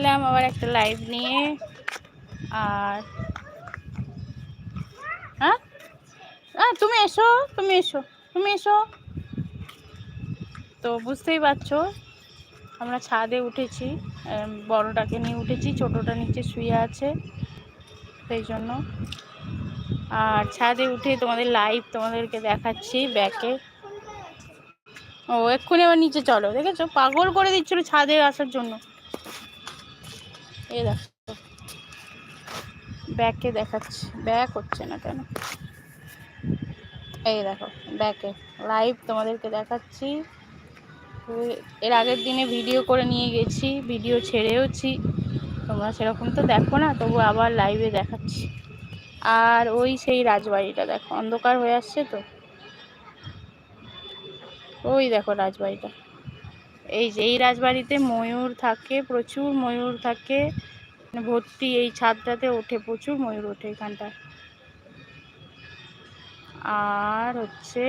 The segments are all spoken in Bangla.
এলাম আবার একটা লাইভ নিয়ে। আর হ্যাঁ? হ্যাঁ তুমি এসো তুমি এসো তুমি এসো। তো বুঝতেই পারছ, আমরা ছাদে উঠেছি বড়টাকে নিয়ে উঠেছি, ছোটোটা নিচে শুয়ে আছে, সেই জন্য। আর ছাদে উঠে তোমাদের লাইভ তোমাদেরকে দেখাচ্ছি ব্যাকে ও, এক্ষুনি আবার নিচে চলো, দেখেছ? পাগল করে দিচ্ছিল ছাদে আসার জন্য। এই দেখো। ব্যাকে দেখাচ্ছি, ব্যাক হচ্ছে না কেন? এই দেখো, ব্যাকে। লাইভ তোমাদেরকে দেখাচ্ছি। এর আগের দিনে ভিডিও করে নিয়ে গেছি ভিডিও ছেড়েওছি। তোমরা সেরকম তো দেখো না, তবু আবার লাইভে দেখাচ্ছি। আর ওই সেই রাজবাড়িটা দেখো, অন্ধকার হয়ে আসছে তো? ওই দেখো রাজবাড়িটা। এই যে, এই রাজবাড়িতে ময়ূর থাকে, প্রচুর ময়ূর থাকে। মানে ভর্তি এই ছাদটাতে ওঠে, প্রচুর ময়ূর ওঠে এখানটায়। আর হচ্ছে,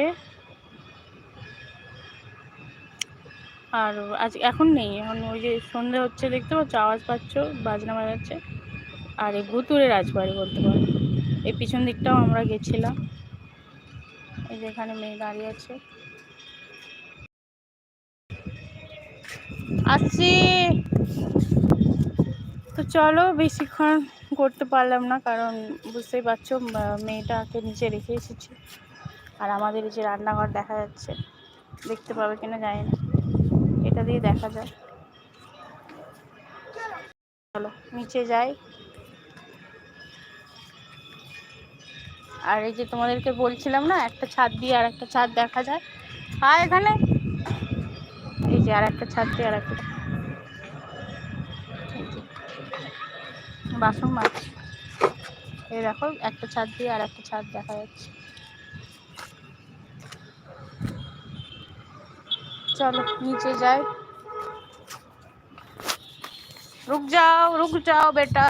আর আজ, এখন নেই, এখন ওই যে সন্ধে হচ্ছে দেখতে পাচ্ছ, আওয়াজ পাচ্ছ, বাজনা বাজাচ্ছে। আর এই ভুতুরে রাজবাড়ি বলতে পারো। এই পিছন দিকটাও আমরা গেছিলাম। এই যে এখানে মেয়ে দাঁড়িয়ে আছে। আসছি। তো চলো বেশিক্ষণ করতে পারলাম না, কারণ বুঝতেই পারছ মেয়েটাকে নিচে রেখে এসেছি। আর আমাদের এই যে রান্নাঘর দেখা যাচ্ছে, দেখতে পাবে কিনা জানি না। এটা দিয়ে দেখা যায় চলো, নিচে যাই। আর এই যে তোমাদেরকে বলছিলাম না, একটা ছাদ দিয়ে আর একটা ছাদ দেখা যায় আর এখানে যে আর একটা ছাড়তে আর একটা বাসন মাছ। এই দেখো, একটা ছাদ দিয়ে আর একটা ছাদ দেখা যাচ্ছে। চলো, নিচে যাই। রুক যাও রুক যাও বেটা।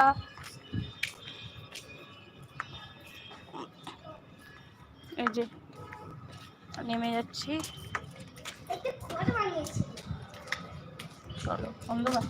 এই যে, নেমে যাচ্ছি। চলো। অন্ধকার।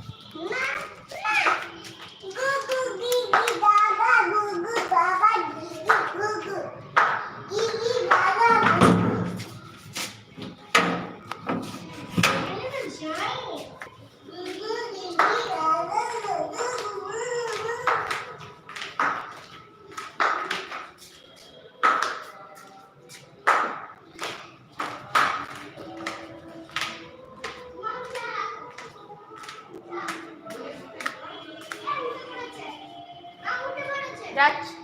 যাচ্ছি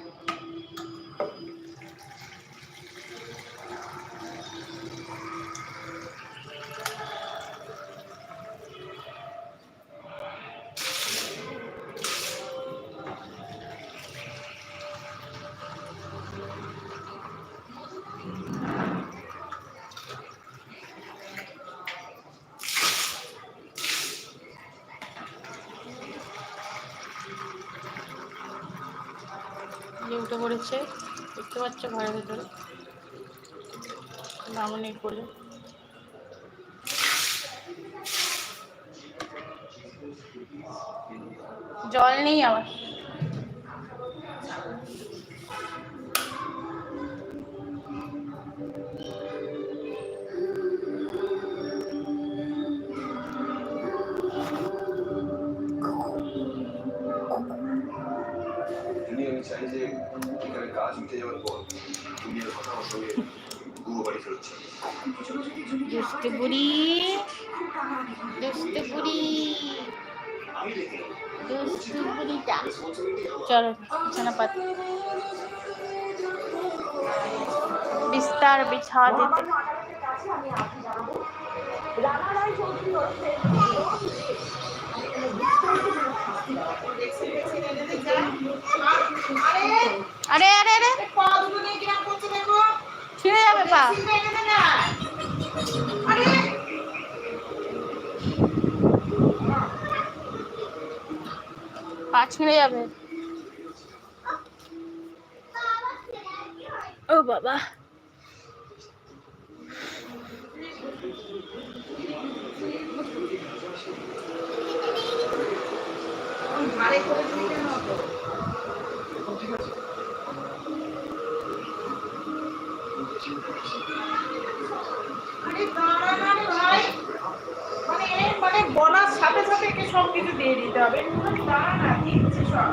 যে উঠে পড়েছে দেখতে পাচ্ছ ঘরের ভেতরে। মামনি করে জল নেই আমার। আমি চাই যে এখানে কাজ মিটে যাওয়ার পর তুমি আর কথা আমার সঙ্গে গুয়ো বাড়ি ফেরত যাবে দুষ্টু বুড়ি দুষ্টু বুড়ি দুষ্টু বুড়িটা চলো বিছানা পাত বিস্তার বিছা দিতে আরে আরে আরে। ছিঁড়ে যাবে পা। পা ছিঁড়ে যাবে। ও বাবা। করে কেন? বলার সাথে সাথে সব কিছু দিয়ে দিতে হবে। দাঁড়া না দিচ্ছে সব?